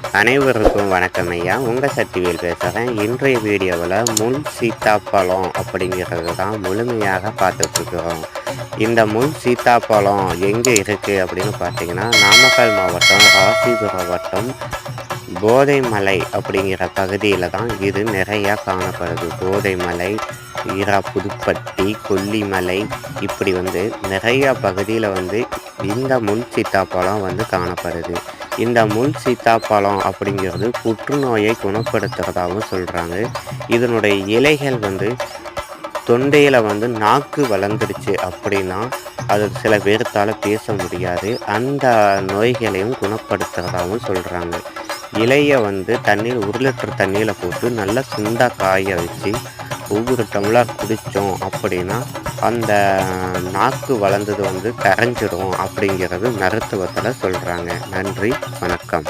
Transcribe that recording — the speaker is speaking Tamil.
அனைவருக்கும் வணக்கம் ஐயா. உங்கள் சக்திவேல் பேசுகிறேன் இன்றைய வீடியோவில் முள் சீத்தாப்பழம் அப்படிங்கிறது தான் முழுமையாக பார்த்துட்ருக்குறோம். இந்த முள் சீத்தாப்பழம் எங்கே இருக்குது அப்படின்னு பார்த்தீங்கன்னா நாமக்கல் மாவட்டம் ராசிபுரம் வட்டம் போதைமலை அப்படிங்கிற பகுதியில் தான் இது நிறையா காணப்படுது. போதைமலை ஈரா புதுப்பட்டி கொல்லிமலை இப்படி வந்து நிறையா பகுதியில் வந்து இந்த முள் சீத்தாப்பழம் வந்து காணப்படுது. இந்த முள் சீத்தாப்பழம் அப்படிங்கிறது புற்றுநோயை குணப்படுத்துறதாகவும் சொல்கிறாங்க இதனுடைய இலைகள் வந்து தொண்டையில் வந்து நாக்கு வளர்ந்துடுச்சு அப்படின்னா அது சில பேர்த்தால் பேச முடியாது. அந்த நோய்களையும் குணப்படுத்துறதாகவும் சொல்கிறாங்க இலையை வந்து தண்ணீர் ஒரு லிட்டர் தண்ணியில் போட்டு நல்லா சுண்டாக காய வச்சு ஒவ்வொரு டம்ளர் குடித்தோம் அப்படின்னா அந்த நாக்கு வளர்ந்தது வந்து கரைஞ்சிடும் அப்படிங்கிறது மருத்துவத்தில் சொல்கிறாங்க நன்றி வணக்கம்.